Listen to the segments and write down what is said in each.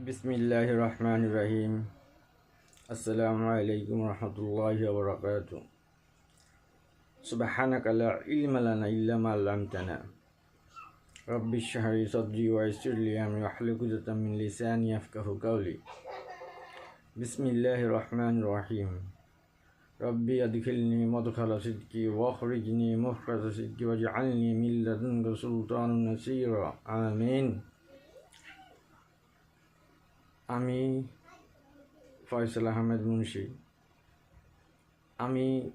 বিসমিল্লাহ রহমান রহিম আসসালামু আলাইকুম রহমতুল্লাহ বরকাত سبحانك لا علم لنا إلا ما علمتنا رب اشرح لي صدري ويسر لي أمري واحلل عقدة من لساني يفقه قولي بسم الله الرحمن الرحيم ربي أدخلني مدخل صدقي واخرجني مخرج صدقي واجعلني من لدنك سلطان نصيرا آمين আমি ফয়সাল আহমেদ মুন্সি। আমি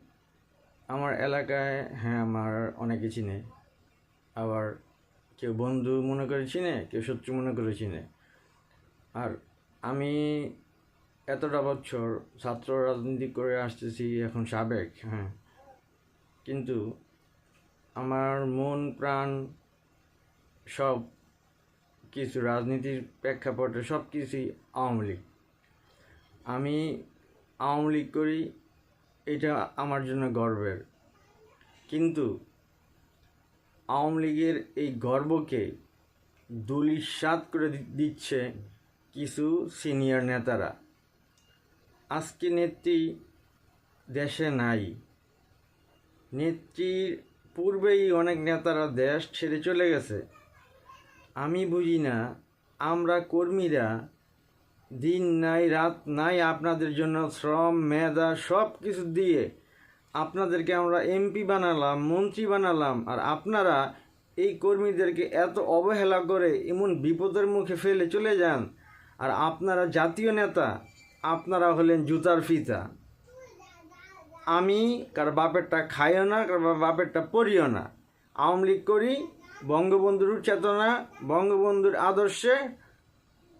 আমার এলাকায় হ্যাঁ আমার অনেকে চিনে। আবার কেউ বন্ধু মনে করে চিনে, কেউ শত্রু মনে করে চিনে। আর আমি এতটা বছর ছাত্র রাজনীতি করে আসতেছি, এখন সাবেক হ্যাঁ। কিন্তু আমার মন প্রাণ সব কিছু রাজনীতির প্রেক্ষাপটে সব কিছুই আওয়ামী লীগ। আমি আওয়ামী লীগ করি, এটা আমার জন্য গর্বের। কিন্তু আওয়ামী লীগের এই গর্বকে দুলিশ্বাত করে দিচ্ছে কিছু সিনিয়র নেতারা। আজকে নেত্রী দেশে নাই। নেত্রীর পূর্বেই অনেক নেতারা দেশ ছেড়ে চলে গেছে। আমি বুঝি না, আমরা কর্মীরা দিন নাই, রাত নাই আপনাদের জন্য শ্রম, মেধা সব কিছু দিয়ে আপনাদেরকে আমরা এমপি বানালাম, মন্ত্রী বানালাম, আর আপনারা এই কর্মীদেরকে এত অবহেলা করে এমন বিপদের মুখে ফেলে চলে যান। আর আপনারা জাতীয় নেতা, আপনারা হলেন জুতার ফিতা। আমি, কার বাপেরটা খাইও না, কার বাপেরটা পড়িও না। আওয়ামী লীগ করি বঙ্গবন্ধুর চেতনা, বঙ্গবন্ধুর আদর্শে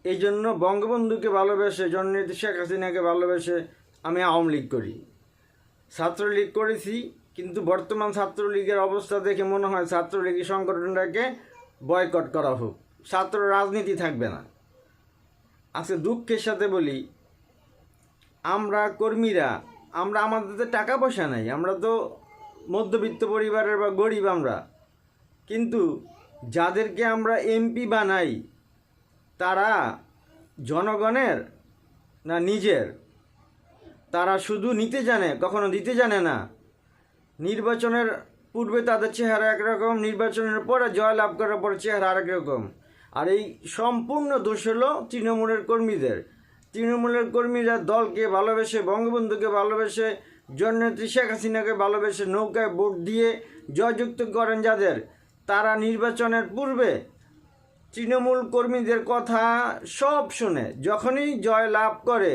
এই জন্য বঙ্গবন্ধুকে ভালোবেসে, জননেত্রী শেখ হাসিনাকে ভালোবেসে আমি আওয়ামী লীগ করি। ছাত্রলীগ করেছি, কিন্তু বর্তমান ছাত্রলীগের অবস্থা দেখে মনে হয় ছাত্রলীগ সংগঠনটাকে বয়কট করা হোক। ছাত্র রাজনীতি থাকবে না। আজকে দুঃখের সাথে বলি, আমরা কর্মীরা, আমরা আমাদের তো টাকা পয়সা নাই, আমরা তো মধ্যবিত্ত পরিবারের বা গরিব আমরা। কিন্তু যাদেরকে আমরা এমপি বানাই, তারা জনগণের না নিজের? তারা শুধু নিতে জানে, কখনো দিতে জানে না। নির্বাচনের পূর্বে তাদের চেহারা একরকম, নির্বাচনের পরে জয়লাভ করার পরে চেহারা আরেক রকম। আর এই সম্পূর্ণ দোষ হলো তৃণমূলের কর্মীদের। তৃণমূলের কর্মীরা দলকে ভালোবেসে, বঙ্গবন্ধুকে ভালোবেসে, জননেত্রী শেখ হাসিনাকে ভালোবেসে নৌকায় ভোট দিয়ে জয়যুক্ত করেন যাদের। তারা নির্বাচনের পূর্বে তৃণমূল কর্মীদের কথা সব শুনে, যখনই জয় লাভ করে,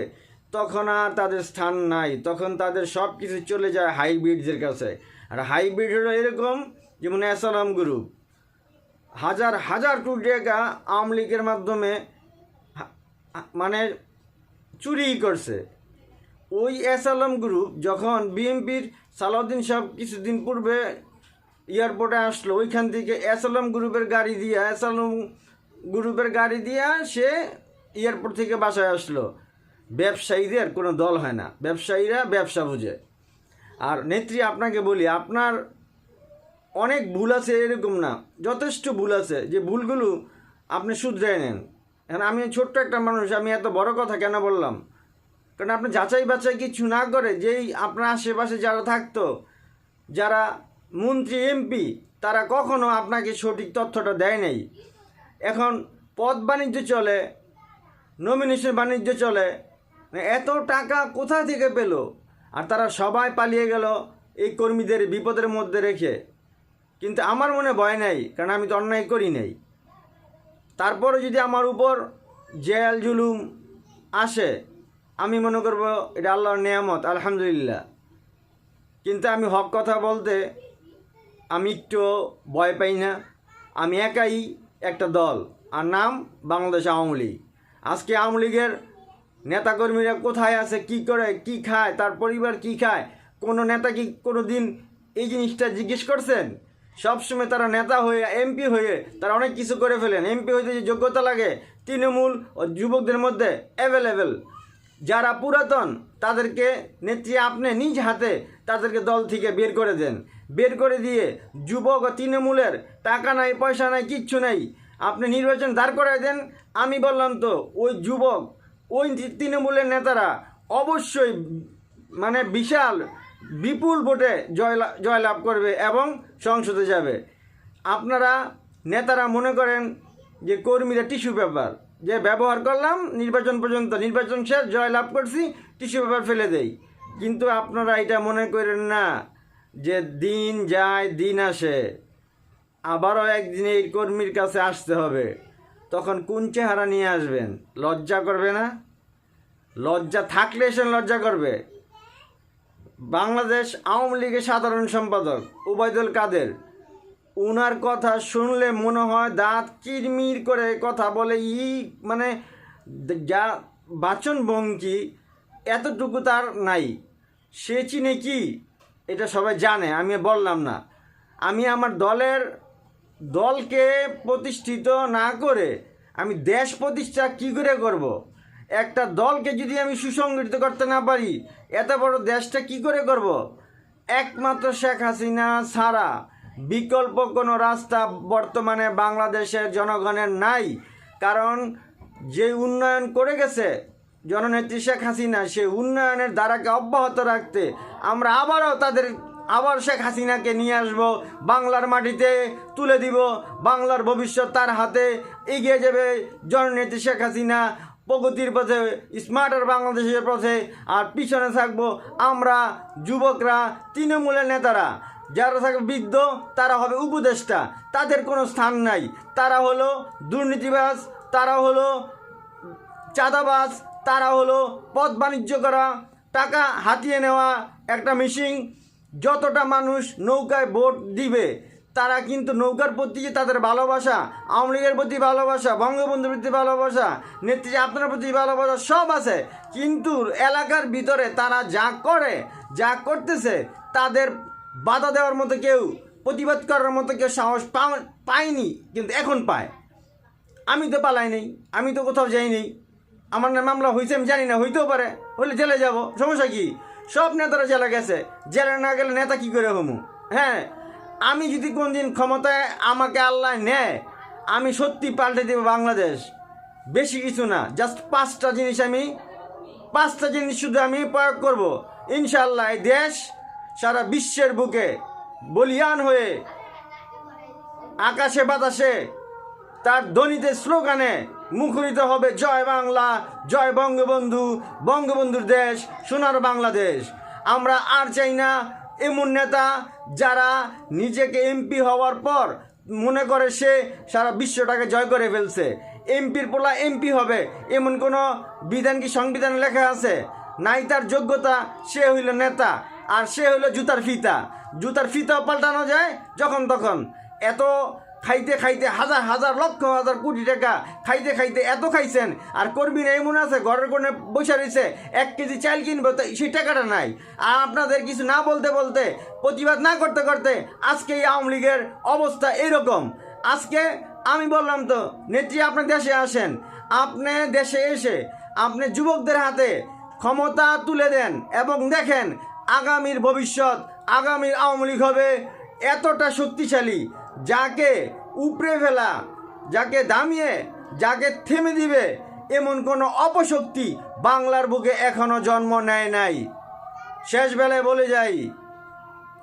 তখন আর তাদের স্থান নাই, তখন তাদের সব কিছু চলে যায় হাইব্রিডদের কাছে। আর হাইব্রিড হলো এরকম, যেমন অ্যাসালাম গ্রুপ। হাজার হাজার কোটি টাকা আওয়ামী লীগের মাধ্যমে মানে চুরি করছে। ওই অ্যাসালাম গ্রুপ যখন বিএনপির সালাউদ্দিন সাহেব কিছুদিন পূর্বে এয়ারপোর্টে আসলো, ওইখান থেকে অ্যাসালাম গ্রুপের গাড়ি দিয়ে অ্যাসালাম গ্রুপের গাড়ি দিয়ে সে এয়ারপোর্ট থেকে বাসায় আসলো। ব্যবসায়ীদের কোনো দল হয় না, ব্যবসায়ীরা ব্যবসা বুঝে। আর নেত্রী, আপনাকে বলি, আপনার অনেক ভুল আছে, এরকম না, যথেষ্ট ভুল আছে, যে ভুলগুলো আপনি শুধরে নেন। এখন আমি ছোট্ট একটা মানুষ, আমি এত বড় কথা কেন বললাম? কারণ আপনি যাচাই বাছাই কিছু না করে, যেই আপনার আশেপাশে যারা থাকতো, যারা মন্ত্রী, এমপি, তারা কখনো আপনাকে সঠিক তথ্যটা দেয় নাই। এখন পদ বাণিজ্য চলে নমিনেশন বাণিজ্য চলে, এত টাকা কোথা থেকে পেল? আর তারা সবাই পালিয়ে গেল এই কর্মীদের বিপদের মধ্যে রেখে। কিন্তু আমার মনে ভয় নাই, কারণ আমি তো অন্যায় করি নাই। তারপরে যদি আমার উপর জেল, জুলুম আসে, আমি মনে করব এটা আল্লাহর নিয়ামত, আলহামদুলিল্লাহ। কিন্তু আমি হক কথা বলতে আমি একটু ভয় পাই না। আমি একাই একটা দল, আর নাম বাংলাদেশ আওয়ামী লীগ। আজকে আওয়ামী লীগের নেতাকর্মীরা কোথায় আছে, কি করে, কি খায়, তার পরিবার কি খায়, কোনো নেতা কি কোনো দিন এই জিনিসটা জিজ্ঞেস করছেন? সবসময় তারা নেতা হয়ে এমপি হয়ে তারা অনেক কিছু করে ফেলেন। এমপি হইতে যে যোগ্যতা লাগে, তৃণমূল ও যুবকদের মধ্যে অ্যাভেলেবেল যারা পুরাতন, তাদেরকে নেত্রী আপনি নিজ হাতে তাদেরকে দল থেকে বের করে দেন। বের করে দিয়ে, যুবক ও তৃণমূলের টাকা নাই, পয়সা নাই, কিচ্ছু নাই। আপনি নির্বাচন দাঁড় করাই দেন, আমি বললাম তো, ওই যুবক, ওই তৃণমূলের নেতারা অবশ্যই মানে বিশাল, বিপুল ভোটে জয়লা- জয়লাভ করবে এবং সংসদে যাবে। আপনারা নেতারা মনে করেন যে কর্মীরা টিস্যু পেপার, যে ব্যবহার করলাম, নির্বাচন পর্যন্ত, নির্বাচন শেষ, জয়লাভ করছি, টিস্যু পেপার ফেলে দেই। কিন্তু আপনারা এটা মনে করেন না। যে দিন যায়, দিন আসে। আবারও একদিন এই কর্মীর কাছে আসতে হবে। তখন কোন চেহারা নিয়ে আসবেন? লজ্জা করবে না? লজ্জা থাকলে সে লজ্জা করবে। বাংলাদেশ আওয়ামী লীগের সাধারণ সম্পাদক উবায়দুল কাদের, উনার কথা শুনলে মনে হয় দাঁত কিরমির করে কথা বলে, ই মানে যা বাচন ভঙ্গি এতটুকু তার নাই। সে চিনে কি? এটা সবাই জানে, আমি বললাম না আমি আমার দলের, দলকে প্রতিষ্ঠিত না করে আমি দেশ প্রতিষ্ঠা কি করে করব। একটা দলকে যদি আমি সুসংগঠিত করতে না পারি, এত বড় দেশটা কি করে করব। একমাত্র শেখ হাসিনা ছাড়া বিকল্প কোনো রাস্তা বর্তমানে বাংলাদেশের জনগণের নাই কারণ যে উন্নয়ন করে গেছে জননেত্রী শেখ হাসিনা সে উন্নয়নের দ্বারাকে অব্যাহত রাখতে আমরা আবারও তাদের, আবার শেখ হাসিনাকে নিয়ে আসব, বাংলার মাটিতে তুলে দিব, বাংলার ভবিষ্যৎ তার হাতে এগিয়ে যাবে। জননেত্রী শেখ হাসিনা প্রগতির পথে স্মার্টার বাংলাদেশের পথে, আর পিছনে থাকব আমরা যুবকরা, তৃণমূলের নেতারা। যারা থাকবে বৃদ্ধ, তারা হবে উপদেষ্টা। তাদের কোনো স্থান নাই। তারা হলো দুর্নীতিবাজ, তারা হলো চাঁদাবাজ তারা হলো পথ বাণিজ্য করা, টাকা হাতিয়ে নেওয়া একটা মিশিং যতটা মানুষ নৌকায় ভোট দিবে, তারা কিন্তু নৌকার প্রতি যে তাদের ভালোবাসা, আওয়ামী লীগের প্রতি ভালোবাসা, বঙ্গবন্ধুর প্রতি ভালোবাসা, নেত্রী আপনার প্রতি ভালোবাসা সব আছে। কিন্তু এলাকার ভিতরে তারা যা করে, যা করতেছে, তাদের বাধা দেওয়ার মতো কেউ, প্রতিবাদ করার মতো কেউ সাহস পায়নি, কিন্তু এখন পায়। আমি তো পালাই নেই, আমি তো কোথাও যাই নেই আমার না মামলা হয়েছে, আমি জানি না, হইতেও পারে। হলে জেলে যাব। সমস্যা কি? সব নেতারা জেলে গেছে। জেলে না গেলে নেতা কি করে হমু হ্যাঁ আমি যদি কোনদিন ক্ষমতায় আমাকে আল্লাহ নেয়, আমি সত্যি পাল্টে দেব বাংলাদেশ। বেশি কিছু না জাস্ট পাঁচটা জিনিস আমি, পাঁচটা জিনিস শুধু আমি প্রয়োগ করব। ইনশাল্লাহ দেশ সারা বিশ্বের বুকে বলিয়ান হয়ে, আকাশে বাতাসে, তার ধ্বনিতে স্লোগানে মুখরিত হবে জয় বাংলা, জয় বঙ্গবন্ধু, বঙ্গবন্ধুর দেশ, সোনার বাংলাদেশ। আমরা আর চাই না এমন নেতা যারা নিজেকে এমপি হওয়ার পর মনে করে সে সারা বিশ্বটাকে জয় করে ফেলছে। এমপির পোলা এমপি হবে, এমন কোনো বিধান কি সংবিধানে লেখা আছে? নাই তার যোগ্যতা, সে হইল নেতা, আর সে হইল জুতার ফিতা। জুতার ফিতাও পাল্টানো যায় যখন তখন। এত খাইতে খাইতে হাজার হাজার, লক্ষ, হাজার কোটি টাকা খাইতে খাইতে এত খাইছেন। আর কর্মীরা এমন আছে, ঘরের কোণে বসে রয়েছে, এক কেজি চাল কিনবো, তো সেই টাকাটা নাই। আর আপনাদের কিছু না বলতে বলতে, প্রতিবাদ না করতে করতে আজকে এই আওয়ামী লীগের অবস্থা এরকম আজকে আমি বললাম তো, নেত্রী আপনি দেশে আসেন, আপনি দেশে এসে আপনি যুবকদের হাতে ক্ষমতা তুলে দেন এবং দেখেন আগামীর ভবিষ্যৎ, আগামীর আওয়ামী লীগ হবে এতটা শক্তিশালী। যাকে উপড়ে ফেলা, যাকে দামিয়ে, যাকে থেমে দিবে, এমন কোনো অপশক্তি বাংলার বুকে এখনও জন্ম নেয় নাই। শেষ বেলায় বলে যাই,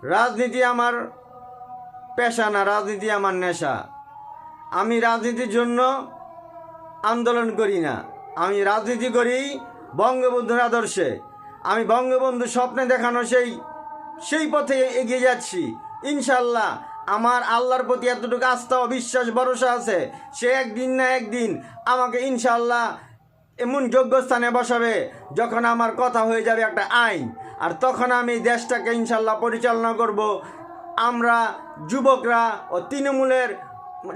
রাজনীতি আমার পেশা না, রাজনীতি আমার নেশা। আমি রাজনীতির জন্য আন্দোলন করি না। আমি রাজনীতি করি বঙ্গবন্ধুর আদর্শে। আমি বঙ্গবন্ধু স্বপ্নে দেখানো সেই সেই পথে এগিয়ে যাচ্ছি। ইনশাল্লাহ আমার আল্লাহর প্রতি এতটুকু আস্থা ও বিশ্বাস, ভরসা আছে। সে একদিন না একদিন আমাকে ইনশাল্লাহ এমন যোগ্য স্থানে বসাবে যখন আমার কথা হয়ে যাবে একটা আইন। আর তখন আমি দেশটাকে ইনশাল্লাহ পরিচালনা করব। আমরা যুবকরা ও তৃণমূলের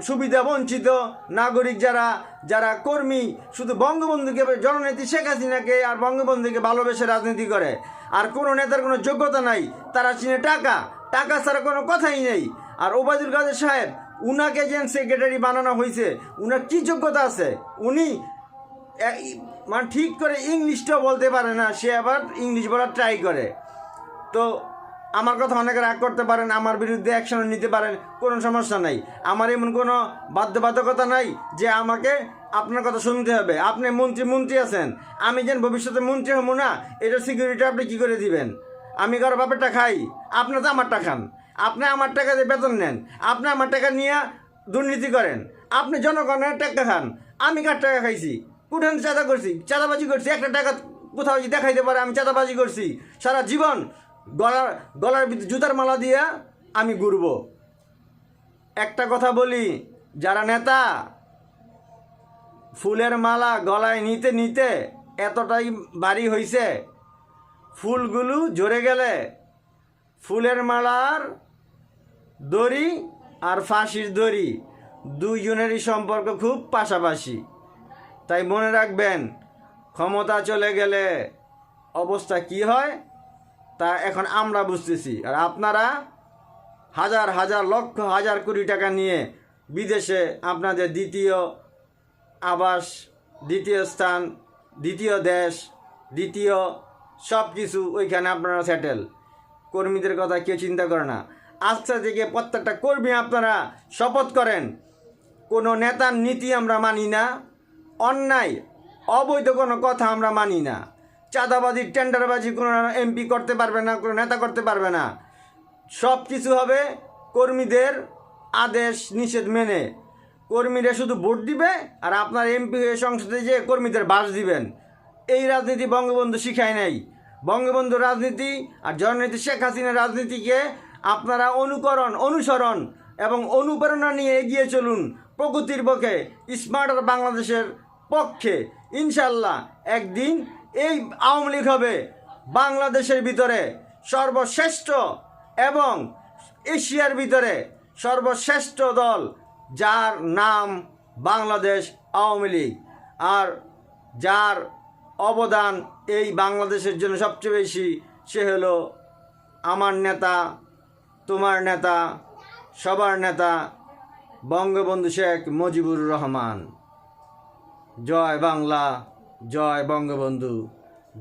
সুবিধা বঞ্চিত নাগরিক যারা যারা কর্মী, শুধু বঙ্গবন্ধুকে জননেত্রী শেখ হাসিনাকে আর বঙ্গবন্ধুকে ভালোবেসে রাজনীতি করে। আর কোনো নেতার কোনো যোগ্যতা নাই, তারা চিনে টাকা। টাকা ছাড়া কোনো কথাই নেই। আর ওবায়দুল কাদের সাহেব, উনাকে যে সেক্রেটারি বানানো হয়েছে উনার কী যোগ্যতা আছে? উনি মানে ঠিক করে ইংলিশটাও বলতে পারে না, সে আবার ইংলিশ বলার ট্রাই করে। তো আমার কথা অনেকে রাগ করতে পারেন, আমার বিরুদ্ধে অ্যাকশন নিতে পারেন, কোনো সমস্যা নাই। আমার এমন কোনো বাধ্যবাধকতা নাই যে আমাকে আপনার কথা শুনতে হবে। আপনি মন্ত্রী মন্ত্রী আছেন, আমি যেন ভবিষ্যতে মন্ত্রী হব না এটা সিকিউরিটি আপনি কী করে দিবেন? আমি কারও বাপেরটা খাই, আপনি তো আমারটা খান। আপনি আমার টাকা দিয়ে বেতন নেন, আপনি আমার টাকা নিয়ে দুর্নীতি করেন, আপনি জনগণের টাকা খান, আমি কার টাকা খাইছি? কুঠান চাঁদা করছি, চাঁদাবাজি করছি, একটা টাকা কোথাও যদি দেখাইতে পারে, আমি চাঁদাবাজি করছি। সারা জীবন গলার গলার জুতার মালা দিয়ে আমি ঘুরব। একটা কথা বলি, যারা নেতা, ফুলের মালা গলায় নিতে নিতে এতটাই বাড়ি হইছে, ফুলগুলো ঝরে গেলে ফুলের মালার দড়ি আর ফাঁসির দড়ি দুইজনেরই সম্পর্ক খুব পাশাপাশি। তাই মনে রাখবেন, ক্ষমতা চলে গেলে অবস্থা কি হয় তা এখন আমরা বুঝতেছি। আর আপনারা হাজার হাজার লক্ষ হাজার কোটি টাকা নিয়ে বিদেশে আপনাদের দ্বিতীয় আবাস, দ্বিতীয় স্থান, দ্বিতীয় দেশ, দ্বিতীয় সব কিছু ওইখানে আপনারা সেটেল কর্মীদের কথা কেউ চিন্তা করে না। আজকে থেকে প্রত্যেকটা কর্মী আপনারা শপথ করেন। কোনো নেতার নীতি আমরা মানি না, অন্যায়, অবৈধ কোনো কথা আমরা মানি না। চাঁদাবাজি, টেন্ডারবাজি কোনো এমপি করতে পারবে না, কোনো নেতা করতে পারবে না। সব কিছু হবে কর্মীদের আদেশ নিষেধ মেনে। কর্মীরা শুধু ভোট দিবে আর আপনার এমপি সংসদে যে কর্মীদের বাস দিবেন। এই রাজনীতি বঙ্গবন্ধু শিখায় নাই। বঙ্গবন্ধু রাজনীতি আর জননীতি শেখ হাসিনার রাজনীতিকে আপনারা অনুকরণ, অনুসরণ এবং অনুপ্রেরণা নিয়ে এগিয়ে চলুন প্রগতির পক্ষে স্মার্টার বাংলাদেশের পক্ষে। ইনশাল্লাহ একদিন এই আওয়ামী লীগ হবে বাংলাদেশের ভিতরে সর্বশ্রেষ্ঠ এবং এশিয়ার ভিতরে সর্বশ্রেষ্ঠ দল যার নাম বাংলাদেশ আওয়ামী লীগ। আর যার অবদান এই বাংলাদেশের জন্য সবচেয়ে বেশি সে হলো আমার নেতা তোমার নেতা, সবার নেতা, বঙ্গবন্ধু শেখ মুজিবুর রহমান। জয় বাংলা, জয় বঙ্গবন্ধু।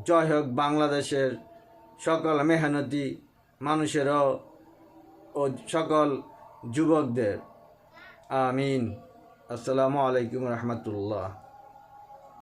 জয় হোক বাংলাদেশের সকল মেহনতি মানুষেরও ও সকল যুবকদের। আমিন। আসসালামু আলাইকুম রহমতুল্লাহ।